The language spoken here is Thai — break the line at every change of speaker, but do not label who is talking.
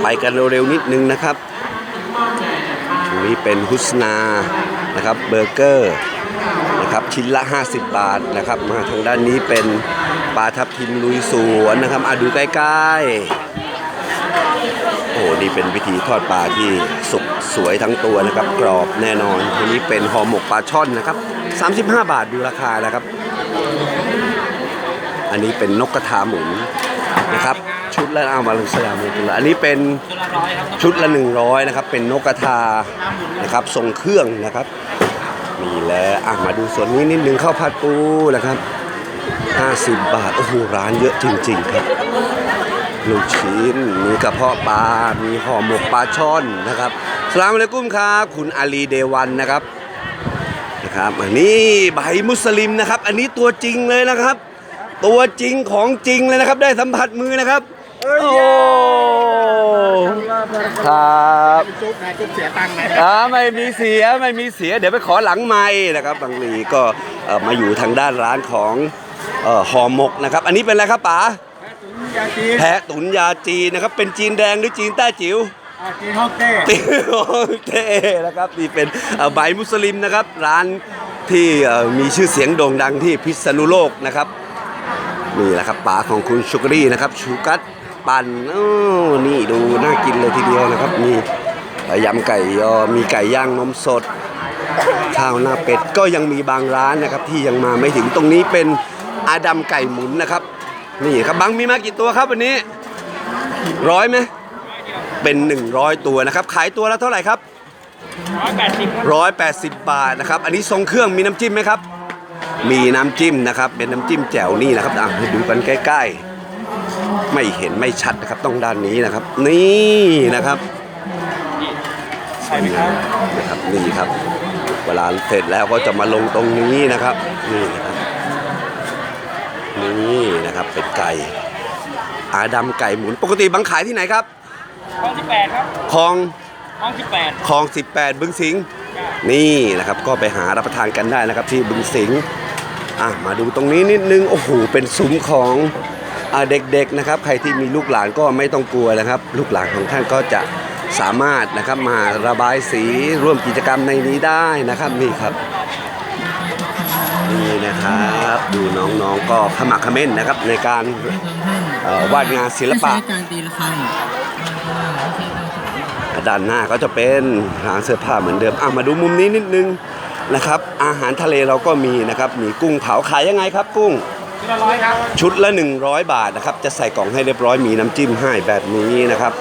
ไปกันเร็วๆนิดนึงนะครับตรงนี้เป็นฮุสนานะครับเบอร์เกอร์นะครับชิ้นละ 50 บาทนะครับ มาทางด้านนี้เป็นปลาทับทิมลุยสวนนะครับอาดูใกล้ๆโอ้โหนี่เป็นวิธีทอดปลาที่สุกสวยทั้งตัวนะครับ กรอบแน่นอนทีนี้เป็นห่อหมกปลาช่อนนะครับ 35 บาทดูราคานะครับ อันนี้เป็นนกกระทาหมุนนะครับ ชุดละเอามาลงสยามเลยละอันนี้เป็นชุดละ 100นะครับ เป็นนกกระทานะครับทรงเครื่องนะครับมีแล้วอะมาดูส่วนนี้นิดนึงข้าวผัดปูนะครับ 50 บาท โอ้โห ร้านเยอะจริง ๆ ครับ ลูกชิ้น มีกระเพาะปลา มีห่อหมกปลาช่อนนะครับสลามอะลัยกุมครับ คุณอาลีเดวันนะครับนะครับอันนี้ใบมุสลิมนะครับ อันนี้ตัวจริงเลยนะครับ ตัวจริงของจริงเลยนะครับ ได้สัมผัสมือนะครับ โอ้ครับ
จุ๊บนะจุ๊บเสียตังค์ไหม
อ่าไม่มีเสียไม่มีเสีย เดี๋ยวไปขอหลังไม้นะครับบางลีก็เอ่อมาอยู่ทางด้านร้านของเอ่อห่อหมกนะครับ อันนี้เป็นอะไรครับป๋า
ยาจีน
แพะตุนยาจีนนะครับ เป็นจีนแดงหรือจีนแต้จิ๋ว
อ่าจีนฮ่องเต้
ติโอเคนะครับนี่เป็นเอ่อใบมุสลิมนะครับ ร้านที่เอ่อมีชื่อเสียงโด่งดังที่พิษณุโลกนะครับนี่แหละครับป๋าของคุณชุกรี่นะครับชูกัต ปั่นโอ้นี่ดูน่ากินเลยทีเดียวนะครับ มีเอ่อยำไก่ยอมีไก่ย่างนมสด ข้าวหน้าเป็ดก็ยังมีบางร้านนะครับ ที่ยังมาไม่ถึงตรงนี้เป็นอาดัมไก่หมุนนะครับ นี่ครับบังมีมากี่ตัวครับวันนี้ร้อยไหมเป็น 100 ตัวนะครับ ขายตัวละเท่าไหร่ครับ
ร้อยแปดสิบ
180 บาทนะครับ อันนี้ทรงเครื่องมีน้ำจิ้มไหมครับ มีน้ำจิ้มนะครับ เป็นน้ำจิ้มแจ่วนี่นะครับอะให้ดูกันใกล้ ๆ ไม่เห็นไม่ชัดนะครับต้องด้านนี้นะครับ นี่นะครับ
ใช่ไหมครับ
นะครับนี่ครับ เวลาเสร็จแล้วก็จะมาลงตรงนี้นะครับ นี่นะครับนี่นะครับเป็นไก่อาดำไก่หมุนปกติบังขายที่ไหนครับ
ห้องที่แปดครับ
คลอง
ห้องที่แปด
คลอง18บึงสิงห์นี่นะครับก็ไปหารับประทานกันได้นะครับที่บึงสิงห์อะมาดูตรงนี้นิดนึงโอ้โหเป็นซุ้มของอ่า เด็กๆนะครับ ใครที่มีลูกหลานก็ไม่ต้องกลัวนะครับ ลูกหลานของท่านก็จะสามารถนะครับมาระบายสีร่วมกิจกรรมในนี้ได้นะครับนี่ครับนี่นะครับดูน้องๆก็ขมักขม้นนะครับในการวาดงานศิลปะ
การตีระฆัง
ด้านหน้าก็จะเป็นร้านเสื้อผ้าเหมือนเดิมอะมาดูมุมนี้นิดนึงนะครับ อาหารทะเลเราก็มีนะครับ มีกุ้งเผาขายยังไงครับกุ้ง
ที่ละร้อยครับ
ชุดละ 100 บาทนะครับ จะใส่กล่องให้เรียบร้อยมีน้ำจิ้มให้แบบนี้นะครับ